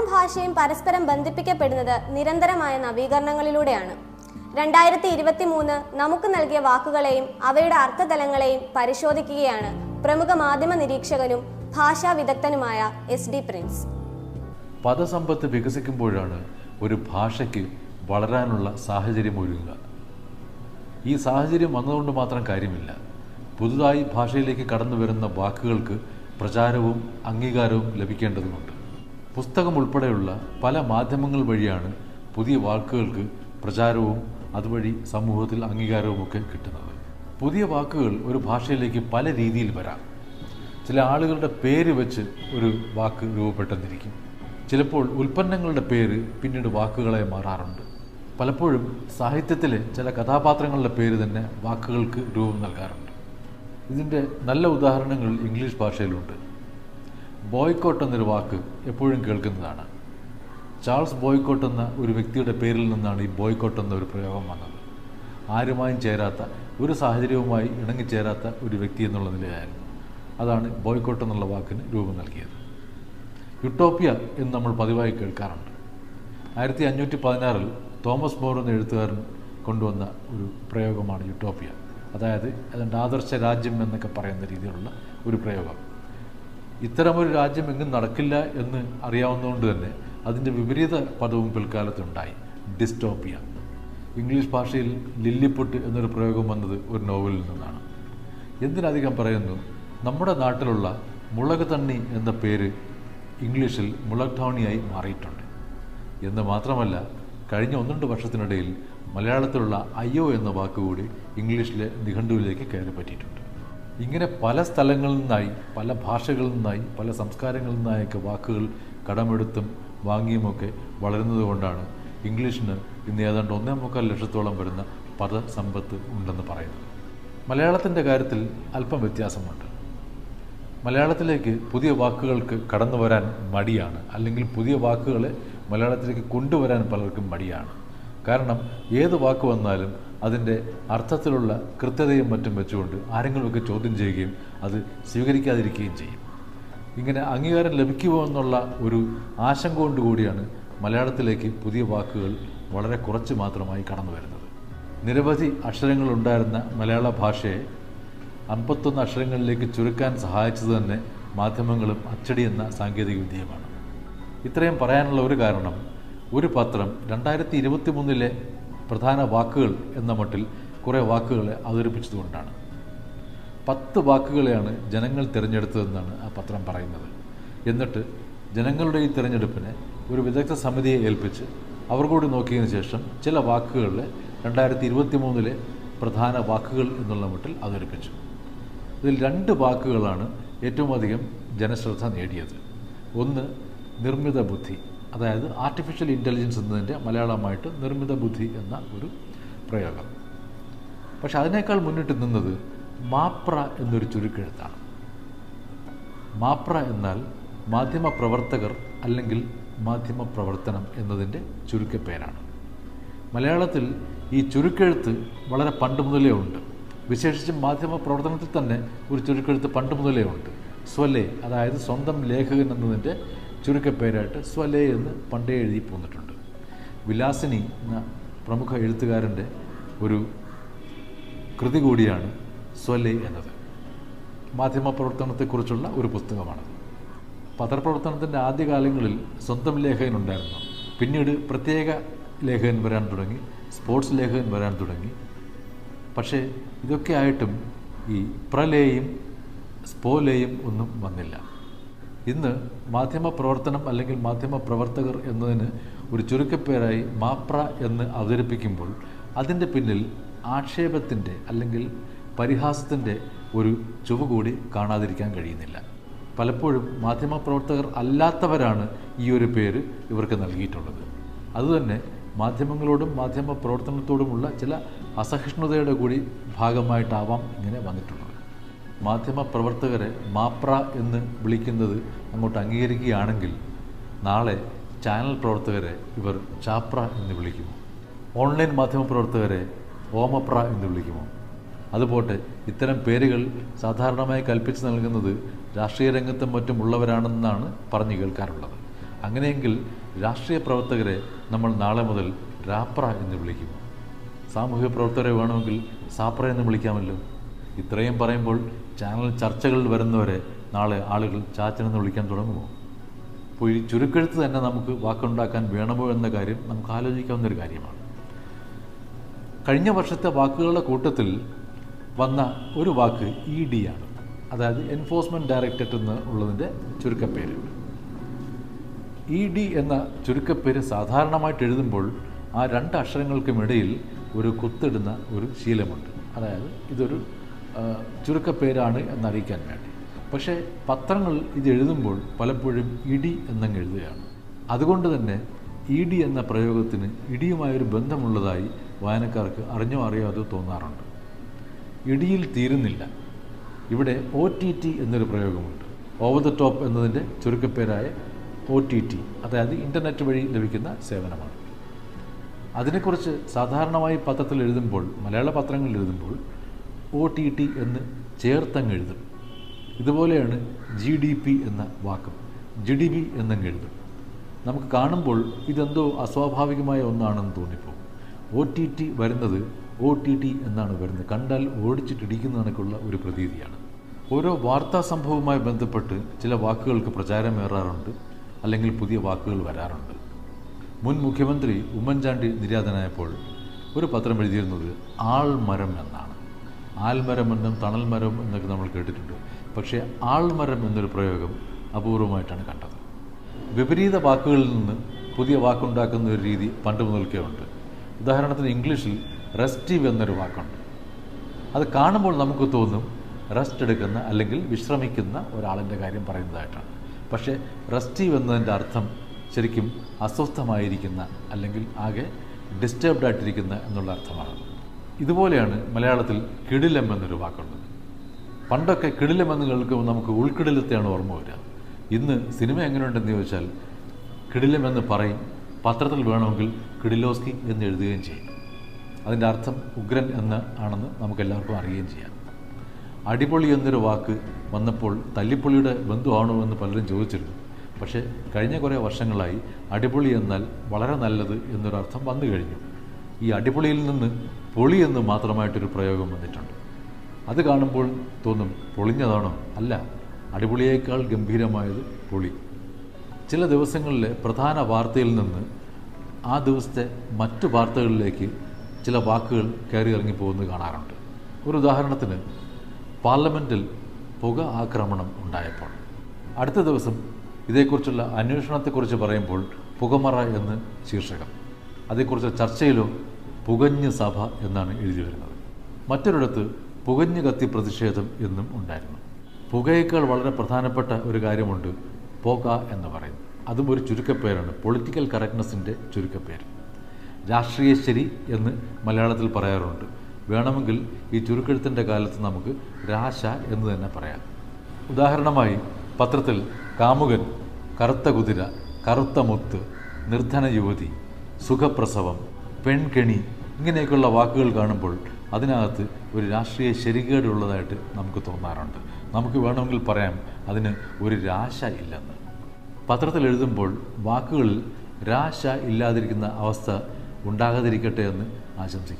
മലയാളവും ഭാഷയും പരസ്പരം ബന്ധിപ്പിക്കപ്പെടുന്നത് നിരന്തരമായ നവീകരണങ്ങളിലൂടെയാണ്. രണ്ടായിരത്തി ഇരുപത്തി മൂന്ന് നമുക്ക് നൽകിയ വാക്കുകളെയും അവയുടെ അർത്ഥതലങ്ങളെയും പരിശോധിക്കുകയാണ് പ്രമുഖ മാധ്യമ നിരീക്ഷകനും ഭാഷാ വിദഗ്ധനുമായ എസ് ഡി പ്രിൻസ്. പദസമ്പത്ത് വികസിക്കുമ്പോഴാണ് ഒരു ഭാഷയ്ക്ക് വളരാനുള്ള സാഹചര്യം ഒരുങ്ങുക. ഈ സാഹചര്യം വന്നതുകൊണ്ട് മാത്രം കാര്യമില്ല. പുതുതായി ഭാഷയിലേക്ക് കടന്നു വരുന്ന വാക്കുകൾക്ക് പ്രചാരവും അംഗീകാരവും ലഭിക്കേണ്ടതുണ്ട്. പുസ്തകം ഉൾപ്പെടെയുള്ള പല മാധ്യമങ്ങൾ വഴിയാണ് പുതിയ വാക്കുകൾക്ക് പ്രചാരവും അതുവഴി സമൂഹത്തിൽ അംഗീകാരവും ഒക്കെ കിട്ടുന്നത്. പുതിയ വാക്കുകൾ ഒരു ഭാഷയിലേക്ക് പല രീതിയിൽ വരാം. ചില ആളുകളുടെ പേര് വെച്ച് ഒരു വാക്ക് രൂപപ്പെട്ടെന്നിരിക്കും. ചിലപ്പോൾ ഉൽപ്പന്നങ്ങളുടെ പേര് പിന്നീട് വാക്കുകളായി മാറാറുണ്ട്. പലപ്പോഴും സാഹിത്യത്തിലെ ചില കഥാപാത്രങ്ങളുടെ പേര് തന്നെ വാക്കുകൾക്ക് രൂപം നൽകാറുണ്ട്. ഇതിന്റെ നല്ല ഉദാഹരണങ്ങൾ ഇംഗ്ലീഷ് ഭാഷയിലുണ്ട്. ബോയ്ക്കോട്ട് എന്നൊരു വാക്ക് എപ്പോഴും കേൾക്കുന്നതാണ്. ചാൾസ് ബോയ്ക്കോട്ട് എന്ന ഒരു വ്യക്തിയുടെ പേരിൽ നിന്നാണ് ഈ ബോയ്ക്കോട്ട് എന്ന ഒരു പ്രയോഗം വന്നത്. ആരുമായും ചേരാത്ത ഒരു സാഹചര്യവുമായി ഇണങ്ങിച്ചേരാത്ത ഒരു വ്യക്തി എന്നുള്ള നിലയായിരുന്നു. അതാണ് ബോയ്ക്കോട്ട് എന്നുള്ള വാക്കിന് രൂപം നൽകിയത്. യുട്ടോപ്യ എന്ന് നമ്മൾ പതിവായി കേൾക്കാറുണ്ട്. ആയിരത്തി അഞ്ഞൂറ്റി പതിനാറിൽ തോമസ് മോർ എന്ന എഴുത്തുകാരൻ കൊണ്ടുവന്ന ഒരു പ്രയോഗമാണ് യുട്ടോപ്യ. അതായത് അതിന്റെ ആദർശ രാജ്യം എന്നൊക്കെ പറയുന്ന രീതിയിലുള്ള ഒരു പ്രയോഗം. ഇത്തരമൊരു രാജ്യം എങ്ങും നടക്കില്ല എന്ന് അറിയാവുന്നതുകൊണ്ട് തന്നെ അതിന്റെ വിപരീത പദവും പിൽക്കാലത്തുണ്ടായി. ഡിസ്റ്റോപ്പിയ. ഇംഗ്ലീഷ് ഭാഷയിൽ ലില്ലിപ്പൊട്ട് എന്നൊരു പ്രയോഗം വന്നത് ഒരു നോവലിൽ നിന്നാണ്. എന്തിനധികം പറയുന്നു? നമ്മുടെ നാട്ടിലുള്ള മുളക് തണ്ണി എന്ന പേര് ഇംഗ്ലീഷിൽ മുളക് ടോണിയായി മാറിയിട്ടുണ്ട്. എന്ന് മാത്രമല്ല കഴിഞ്ഞ ഒന്നുണ്ട് വർഷത്തിനിടയിൽ മലയാളത്തിലുള്ള അയ്യോ എന്ന വാക്കുകൂടി ഇംഗ്ലീഷിലെ നിഘണ്ടുവിലേക്ക് കയറി പറ്റിയിട്ടുണ്ട് ഇങ്ങനെ പല സ്ഥലങ്ങളിൽ നിന്നായി പല ഭാഷകളിൽ നിന്നായി പല സംസ്കാരങ്ങളിൽ നിന്നായൊക്കെ വാക്കുകൾ കടമെടുത്തും വാങ്ങിയുമൊക്കെ വളരുന്നത് കൊണ്ടാണ് ഇംഗ്ലീഷിന് ഇന്ന് ഏതാണ്ട് ഒന്നേ മുക്കാൽ ലക്ഷത്തോളം വരുന്ന പദസമ്പത്ത് ഉണ്ടെന്ന് പറയുന്നത്. മലയാളത്തിന്റെ കാര്യത്തിൽ അല്പം വ്യത്യാസമുണ്ട്. മലയാളത്തിലേക്ക് പുതിയ വാക്കുകൾക്ക് കടന്നു വരാൻ മടിയാണ്. അല്ലെങ്കിൽ പുതിയ വാക്കുകളെ മലയാളത്തിലേക്ക് കൊണ്ടുവരാൻ പലർക്കും മടിയാണ്. കാരണം ഏത് വാക്ക് വന്നാലും അതിന്റെ അർത്ഥത്തിലുള്ള കൃത്യതയും മറ്റും വെച്ചുകൊണ്ട് ആരെങ്കിലുമൊക്കെ ചോദ്യം ചെയ്യുകയും അത് സ്വീകരിക്കാതിരിക്കുകയും ചെയ്യും. ഇങ്ങനെ അംഗീകാരം ലഭിക്കുമോ എന്നുള്ള ഒരു ആശങ്ക കൊണ്ടുകൂടിയാണ് മലയാളത്തിലേക്ക് പുതിയ വാക്കുകൾ വളരെ കുറച്ച് മാത്രമായി കടന്നു വരുന്നത്. നിരവധി അക്ഷരങ്ങളുണ്ടായിരുന്ന മലയാള ഭാഷയെ അമ്പത്തൊന്ന് അക്ഷരങ്ങളിലേക്ക് ചുരുക്കാൻ സഹായിച്ചത് തന്നെ മാധ്യമങ്ങളും അച്ചടി എന്ന സാങ്കേതിക വിദ്യയുമാണ്. ഇത്രയും പറയാനുള്ള ഒരു കാരണം ഒരു പത്രം രണ്ടായിരത്തി ഇരുപത്തി മൂന്നിലെ പ്രധാന വാക്കുകൾ എന്ന മട്ടിൽ കുറേ വാക്കുകളെ അവതരിപ്പിച്ചതുകൊണ്ടാണ്. പത്ത് വാക്കുകളെയാണ് ജനങ്ങൾ തിരഞ്ഞെടുത്തതെന്നാണ് ആ പത്രം പറയുന്നത്. എന്നിട്ട് ജനങ്ങളുടെ ഈ തിരഞ്ഞെടുപ്പിനെ ഒരു വിദഗ്ധ സമിതിയെ ഏൽപ്പിച്ച് അവർ കൂടി നോക്കിയതിന് ശേഷം ചില വാക്കുകളിലെ രണ്ടായിരത്തി ഇരുപത്തി മൂന്നിലെ പ്രധാന വാക്കുകൾ എന്നുള്ള മട്ടിൽ അവതരിപ്പിച്ചു. ഇതിൽ രണ്ട് വാക്കുകളാണ് ഏറ്റവും അധികം ജനശ്രദ്ധ നേടിയത്. ഒന്ന് നിർമ്മിത ബുദ്ധി. അതായത് ആർട്ടിഫിഷ്യൽ ഇന്റലിജൻസ് എന്നതിന്റെ മലയാളമായിട്ട് നിർമ്മിത ബുദ്ധി എന്ന ഒരു പ്രയോഗം. പക്ഷെ അതിനേക്കാൾ മുന്നിട്ട് നിന്നത് മാപ്ര എന്നൊരു ചുരുക്കെഴുത്താണ്. മാപ്ര എന്നാൽ മാധ്യമ പ്രവർത്തകർ അല്ലെങ്കിൽ മാധ്യമ പ്രവർത്തനം എന്നതിന്റെ ചുരുക്കപ്പേരാണ് മലയാളത്തിൽ ഈ ചുരുക്കെഴുത്ത് വളരെ പണ്ട് മുതലേ ഉണ്ട്. വിശേഷിച്ചും മാധ്യമ പ്രവർത്തനത്തിൽ തന്നെ ഒരു ചുരുക്കെഴുത്ത് പണ്ട് മുതലേ ഉണ്ട്. സ്വലേ അതായത് സ്വന്തം ലേഖകൻ എന്നതിന്റെ ചുരുക്കപ്പേരായിട്ട് സ്വലേ എന്ന് പണ്ടേ എഴുതി പോന്നിട്ടുണ്ട്. വിലാസിനി എന്ന പ്രമുഖ എഴുത്തുകാരന്റെ ഒരു കൃതി കൂടിയാണ് സ്വലേ എന്നത്. മാധ്യമപ്രവർത്തനത്തെക്കുറിച്ചുള്ള ഒരു പുസ്തകമാണത്. പത്രപ്രവർത്തനത്തിന്റെ ആദ്യകാലങ്ങളിൽ സ്വന്തം ലേഖകൻ ഉണ്ടായിരുന്നു പിന്നീട് പ്രത്യേക ലേഖകൻ വരാൻ തുടങ്ങി സ്പോർട്സ് ലേഖകൻ വരാൻ തുടങ്ങി. പക്ഷേ ഇതൊക്കെ ആയിട്ടും ഈ പ്രലേയും സ്പോലേയും ഒന്നും വന്നില്ല. ഇന്ന് മാധ്യമ പ്രവർത്തനം അല്ലെങ്കിൽ മാധ്യമ പ്രവർത്തകർ എന്നതിന് ഒരു ചുരുക്കപ്പേരായി മാപ്ര എന്ന് അവതരിപ്പിക്കുമ്പോൾ അതിന്റെ പിന്നിൽ ആക്ഷേപത്തിന്റെ അല്ലെങ്കിൽ പരിഹാസത്തിന്റെ ഒരു ചുവ കൂടി കാണാതിരിക്കാൻ കഴിയുന്നില്ല. പലപ്പോഴും മാധ്യമപ്രവർത്തകർ അല്ലാത്തവരാണ് ഈ ഒരു പേര് ഇവർക്ക് നൽകിയിട്ടുള്ളത്. അതുതന്നെ മാധ്യമങ്ങളോടും മാധ്യമ പ്രവർത്തനത്തോടുമുള്ള ചില അസഹിഷ്ണുതയുടെ കൂടി ഭാഗമായിട്ടാവാം ഇങ്ങനെ വന്നിട്ടുള്ളത്. മാധ്യമ പ്രവർത്തകരെ മാപ്ര എന്ന് വിളിക്കുന്നത് അങ്ങോട്ട് അംഗീകരിക്കുകയാണെങ്കിൽ നാളെ ചാനൽ പ്രവർത്തകരെ ഇവർ ചാപ്ര എന്ന് വിളിക്കുമോ? ഓൺലൈൻ മാധ്യമ പ്രവർത്തകരെ ഓമപ്ര എന്ന് വിളിക്കുമോ? അതുപോട്ടെ ഇത്തരം പേരുകൾ സാധാരണമായി കൽപ്പിച്ച് നൽകുന്നത് രാഷ്ട്രീയ രംഗത്തും മറ്റും ഉള്ളവരാണെന്നാണ് പറഞ്ഞു കേൾക്കാറുള്ളത്. അങ്ങനെയെങ്കിൽ രാഷ്ട്രീയ പ്രവർത്തകരെ നമ്മൾ നാളെ മുതൽ രാപ്ര എന്ന് വിളിക്കും സാമൂഹിക പ്രവർത്തകരെ വേണമെങ്കിൽ സാപ്ര എന്ന് വിളിക്കാമല്ലോ. ഇത്രയും പറയുമ്പോൾ ചാനൽ ചർച്ചകളിൽ വരുന്നവരെ നാളെ ആളുകൾ ചാച്ചനെന്ന് വിളിക്കാൻ തുടങ്ങുമോ? അപ്പോൾ ഈ ചുരുക്കെഴുത്ത് തന്നെ നമുക്ക് വാക്കുണ്ടാക്കാൻ വേണമോ എന്ന കാര്യം നമുക്ക് ആലോചിക്കാവുന്ന ഒരു കാര്യമാണ്. കഴിഞ്ഞ വർഷത്തെ വാക്കുകളുടെ കൂട്ടത്തിൽ വന്ന ഒരു വാക്ക് ഇ ഡി ആണ്. അതായത് എൻഫോഴ്സ്മെന്റ് ഡയറക്ടറേറ്റ് എന്ന് ഉള്ളതിന്റെ ചുരുക്കപ്പേര്. ഇ ഡി എന്ന ചുരുക്കപ്പേര് സാധാരണമായിട്ട് എഴുതുമ്പോൾ ആ രണ്ട് അക്ഷരങ്ങൾക്കുമിടയിൽ ഒരു കുത്തിടുന്ന ഒരു ശീലമുണ്ട്. അതായത് ഇതൊരു ചുരുക്കപ്പേരാണ് എന്നറിയിക്കാൻ വേണ്ടി. പക്ഷേ പത്രങ്ങൾ ഇത് എഴുതുമ്പോൾ പലപ്പോഴും ഇടി എന്നങ്ങ് എഴുതുകയാണ്. അതുകൊണ്ട് തന്നെ ഇ ഡി എന്ന പ്രയോഗത്തിന് ഇടിയുമായൊരു ബന്ധമുള്ളതായി വായനക്കാർക്ക് അറിഞ്ഞോ അറിയാതോ തോന്നാറുണ്ട്. ഇടിയിൽ തീരുന്നില്ല. ഇവിടെ ഒ ടി ടി എന്നൊരു പ്രയോഗമുണ്ട്. ഓവർ ദ ടോപ്പ് എന്നതിന്റെ ചുരുക്കപ്പേരായ ഒ ടി ടി അതായത് ഇന്റർനെറ്റ് വഴി ലഭിക്കുന്ന സേവനമാണ്. അതിനെക്കുറിച്ച് സാധാരണമായി പത്രത്തിൽ എഴുതുമ്പോൾ മലയാള പത്രങ്ങളിൽ എഴുതുമ്പോൾ ഒ ടി ടി എന്ന് ചേർത്തങ്ങ് എഴുതും. ഇതുപോലെയാണ് ജി ഡി പി എന്ന വാക്കും. ജി ഡി പി എന്നങ്ങ് എഴുതും. നമുക്ക് കാണുമ്പോൾ ഇതെന്തോ അസ്വാഭാവികമായ ഒന്നാണെന്ന് തോന്നിപ്പോകും. ഒ ടി ടി വരുന്നത് ഒ ടി ടി എന്നാണ് വരുന്നത്. കണ്ടാൽ ഓടിച്ചിട്ടിടിക്കുന്ന കണക്കുള്ള ഒരു പ്രതീതിയാണ്. ഓരോ വാർത്താ സംഭവവുമായി ബന്ധപ്പെട്ട് ചില വാക്കുകൾക്ക് പ്രചാരമേറാറുണ്ട് അല്ലെങ്കിൽ പുതിയ വാക്കുകൾ വരാറുണ്ട്. മുൻ മുഖ്യമന്ത്രി ഉമ്മൻചാണ്ടി നിര്യാതനായപ്പോൾ ഒരു പത്രം എഴുതിയിരുന്നത് ആൾമരം എന്നാണ്. ആൽമരം എന്നും തണൽ മരം എന്നൊക്കെ നമ്മൾ കേട്ടിട്ടുണ്ട്. പക്ഷേ ആൾമരം എന്നൊരു പ്രയോഗം അപൂർവമായിട്ടാണ് കണ്ടത്. വിപരീത വാക്കുകളിൽ നിന്ന് പുതിയ വാക്കുണ്ടാക്കുന്ന ഒരു രീതി പണ്ട് മുതൽക്കേ ഉണ്ട്. ഉദാഹരണത്തിന് ഇംഗ്ലീഷിൽ റെസ്റ്റീവ് എന്നൊരു വാക്കുണ്ട്. അത് കാണുമ്പോൾ നമുക്ക് തോന്നും റെസ്റ്റ് എടുക്കുന്ന അല്ലെങ്കിൽ വിശ്രമിക്കുന്ന ഒരാളിന്റെ കാര്യം പറയുന്നതായിട്ടാണ്. പക്ഷേ റെസ്റ്റീവ് എന്നതിന്റെ അർത്ഥം ശരിക്കും അസ്വസ്ഥമായിരിക്കുന്ന അല്ലെങ്കിൽ ആകെ ഡിസ്റ്റർബ്ഡ് ആയിട്ടിരിക്കുന്ന എന്നുള്ള അർത്ഥമാണ്. ഇതുപോലെയാണ് മലയാളത്തിൽ കിടിലം എന്നൊരു വാക്കുള്ളത്. പണ്ടൊക്കെ കിടിലം എന്ന് കേൾക്കുമ്പോൾ നമുക്ക് ഉൾക്കിടിലത്തെയാണ് ഓർമ്മ വരിക. ഇന്ന് സിനിമ എങ്ങനെയുണ്ടെന്ന് ചോദിച്ചാൽ കിടിലം എന്ന് പറയും പത്രത്തിൽ വേണമെങ്കിൽ കിടിലോസ്കി എന്ന് എഴുതുകയും ചെയ്യും. അതിന്റെ അർത്ഥം ഉഗ്രൻ എന്ന് ആണെന്ന് നമുക്ക് എല്ലാവർക്കും അറിയുകയും ചെയ്യാം. അടിപൊളി എന്നൊരു വാക്ക് വന്നപ്പോൾ തല്ലിപ്പൊളിയുടെ ബന്ധുവാണോ എന്ന് പലരും ചോദിച്ചിരുന്നു. പക്ഷേ കഴിഞ്ഞ കുറേ വർഷങ്ങളായി അടിപൊളി എന്നാൽ വളരെ നല്ലത് എന്നൊരർത്ഥം വന്നു കഴിഞ്ഞു ഈ അടിപൊളിയിൽ നിന്ന് പൊളി എന്ന് മാത്രമായിട്ടൊരു പ്രയോഗം വന്നിട്ടുണ്ട്. അത് കാണുമ്പോൾ തോന്നും പൊളിഞ്ഞതാണോ? അല്ല. അടിപൊളിയേക്കാൾ ഗംഭീരമായത് പൊളി. ചില ദിവസങ്ങളിലെ പ്രധാന വാർത്തയിൽ നിന്ന് ആ ദിവസത്തെ മറ്റു വാർത്തകളിലേക്ക് ചില വാക്കുകൾ കയറി ഇറങ്ങി പോകുന്നത് കാണാറുണ്ട്. ഒരു ഉദാഹരണത്തിന് പാർലമെന്റിൽ പുക ആക്രമണം ഉണ്ടായപ്പോൾ. അടുത്ത ദിവസം ഇതേക്കുറിച്ചുള്ള അന്വേഷണത്തെക്കുറിച്ച് പറയുമ്പോൾ പുകമറ എന്ന് ശീർഷകം. അതേക്കുറിച്ച് ചർച്ചയിലോ പുകഞ്ഞ് സഭ എന്നാണ് എഴുതി വരുന്നത്. മറ്റൊരിടത്ത് പുകഞ്ഞ് കത്തി പ്രതിഷേധം എന്നും ഉണ്ടായിരുന്നു. പുകയേക്കാൾ വളരെ പ്രധാനപ്പെട്ട ഒരു കാര്യമുണ്ട് പോക എന്ന് പറയുന്നത്. അതും ഒരു ചുരുക്കപ്പേരാണ്. പൊളിറ്റിക്കൽ കറക്റ്റ്നെസ്സിന്റെ ചുരുക്കപ്പേര്. രാഷ്ട്രീയ ശരി എന്ന് മലയാളത്തിൽ പറയാറുണ്ട്. വേണമെങ്കിൽ ഈ ചുരുക്കെഴുത്തിന്റെ കാലത്ത് നമുക്ക് രാശ എന്ന് തന്നെ പറയാം. ഉദാഹരണമായി പത്രത്തിൽ കാമുകൻ കറുത്ത കുതിര കറുത്ത മുത്ത് നിർധന യുവതി സുഖപ്രസവം പെൺകെണി ഇങ്ങനെയൊക്കെയുള്ള വാക്കുകൾ കാണുമ്പോൾ അതിനകത്ത് ഒരു രാഷ്ട്രീയ ശരികേടുള്ളതായിട്ട് നമുക്ക് തോന്നാറുണ്ട്. നമുക്ക് വേണമെങ്കിൽ പറയാം അതിന് ഒരു രാശ ഇല്ലെന്ന്. പത്രത്തിൽ എഴുതുമ്പോൾ വാക്കുകളിൽ രാശ ഇല്ലാതിരിക്കുന്ന അവസ്ഥ ഉണ്ടാകാതിരിക്കട്ടെ എന്ന് ആശംസിക്കുന്നു.